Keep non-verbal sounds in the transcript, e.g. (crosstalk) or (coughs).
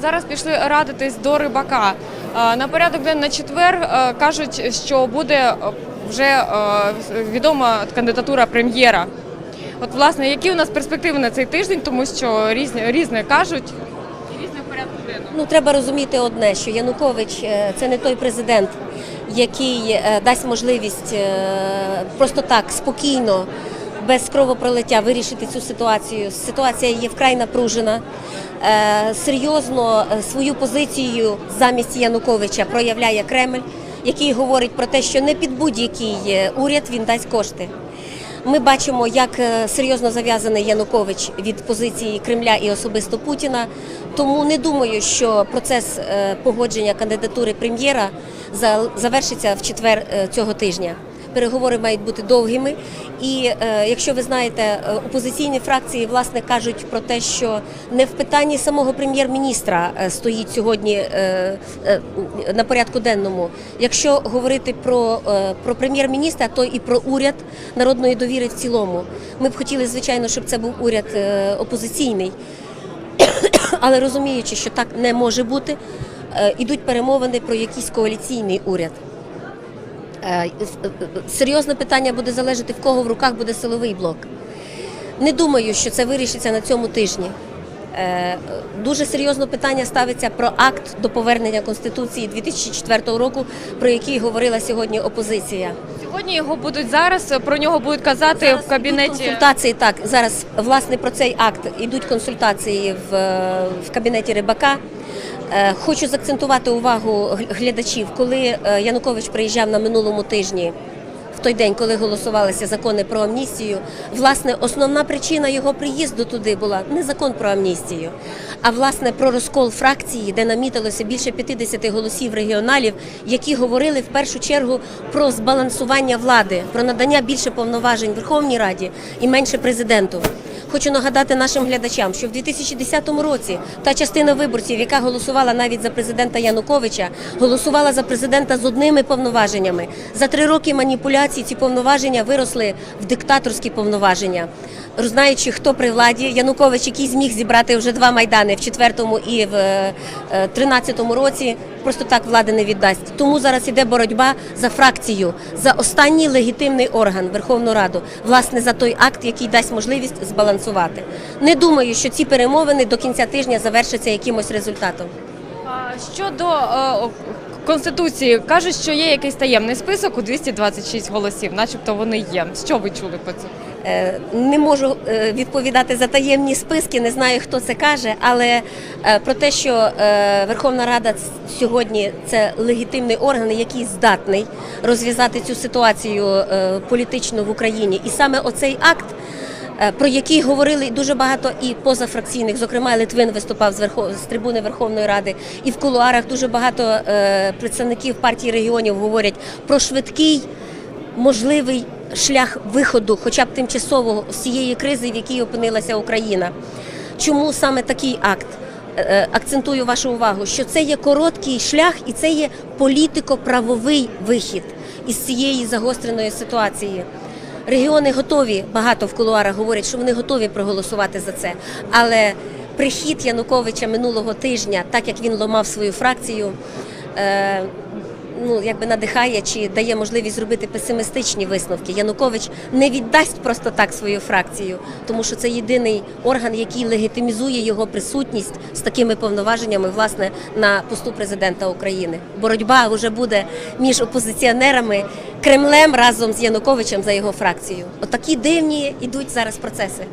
Зараз пішли радитись до рибака. Е, На порядок денний на четвер е, кажуть, що буде е, вже відома кандидатура прем'єра. От, власне, які у нас перспективи на цей тиждень, тому що різні, різне кажуть. Ну треба розуміти одне, що Янукович це не той президент, який дасть можливість просто так спокійно, без кровопролиття вирішити цю ситуацію. Ситуація є вкрай напружена. Е, Серйозно е, свою позицію замість Януковича проявляє Кремль, який говорить про те, що не під будь-який е, уряд він дасть кошти. Ми бачимо, як серйозно зав'язаний Янукович від позиції Кремля і особисто Путіна. Тому не думаю, що процес погодження кандидатури прем'єра за- завершиться в четвер цього тижня. Переговори мають бути довгими, і е, якщо ви знаєте, е, опозиційні фракції власне кажуть про те, що не в питанні самого прем'єр-міністра е, стоїть сьогодні на порядку денному. Якщо говорити про, про прем'єр-міністра, то і про уряд народної довіри в цілому. Ми б хотіли, звичайно, щоб це був уряд опозиційний, (coughs) але розуміючи, що так не може бути, ідуть перемовини про якийсь коаліційний уряд. Е, е, Серйозне питання буде залежати, в кого в руках буде силовий блок. Не думаю, що це вирішиться на цьому тижні. Е, Дуже серйозно питання ставиться про акт до повернення Конституції 2004 року, про який говорила сьогодні опозиція. Сьогодні його будуть зараз, про нього будуть казати Зараз в кабінеті. консультації. Так зараз власне про цей акт ідуть консультації в, в кабінеті Рибака. Е, Хочу закцентувати увагу глядачів, коли е, Янукович приїжджав на минулому тижні. В той день, коли голосувалися закони про амністію, власне, основна причина його приїзду туди була не закон про амністію, а власне про розкол фракції, де намітилося більше 50 голосів регіоналів, які говорили в першу чергу про збалансування влади, про надання більше повноважень Верховній Раді і менше президенту. Хочу нагадати нашим глядачам, що в 2010 році та частина виборців, яка голосувала навіть за президента Януковича, голосувала за президента з одними повноваженнями. За три роки маніпуляцій ці повноваження виросли в диктаторські повноваження. Знаючи, хто при владі, Янукович, який зміг зібрати вже два майдани в четвертому і в е, е, тринадцятому році, просто так влади не віддасть. Тому зараз іде боротьба за фракцію, за останній легітимний орган Верховну Раду, власне за той акт, який дасть можливість збалансувати. Не думаю, що ці перемовини до кінця тижня завершаться якимось результатом. Щодо е, Конституції, кажуть, що є якийсь таємний список у 226 голосів, начебто вони є. Що ви чули про це? Е, Не можу е, відповідати за таємні списки, не знаю, хто це каже, але про те, що Верховна Рада сьогодні це легітимний орган, який здатний розв'язати цю ситуацію політичну в Україні, і саме оцей акт. Е, Про який говорили дуже багато і позафракційних, зокрема Литвин виступав з верхов... з трибуни Верховної Ради, і в кулуарах дуже багато е, представників партії регіонів говорять про швидкий можливий шлях виходу, хоча б тимчасового з цієї кризи, в якій опинилася Україна. Чому саме такий акт? Е, Акцентую вашу увагу, що це є короткий шлях і це є політико-правовий вихід із цієї загостреної ситуації. Регіони готові, багато в кулуарах говорять, що вони готові проголосувати за це. Але прихід Януковича минулого тижня, так як він ламав свою фракцію, е, ну якби надихає чи дає можливість зробити песимістичні висновки. Янукович не віддасть просто так свою фракцію, тому що це єдиний орган, який легітимізує його присутність з такими повноваженнями, власне, на посту президента України. Боротьба вже буде між опозиціонерами Кремлем разом з Януковичем за його фракцію. Отакі дивні ідуть зараз процеси.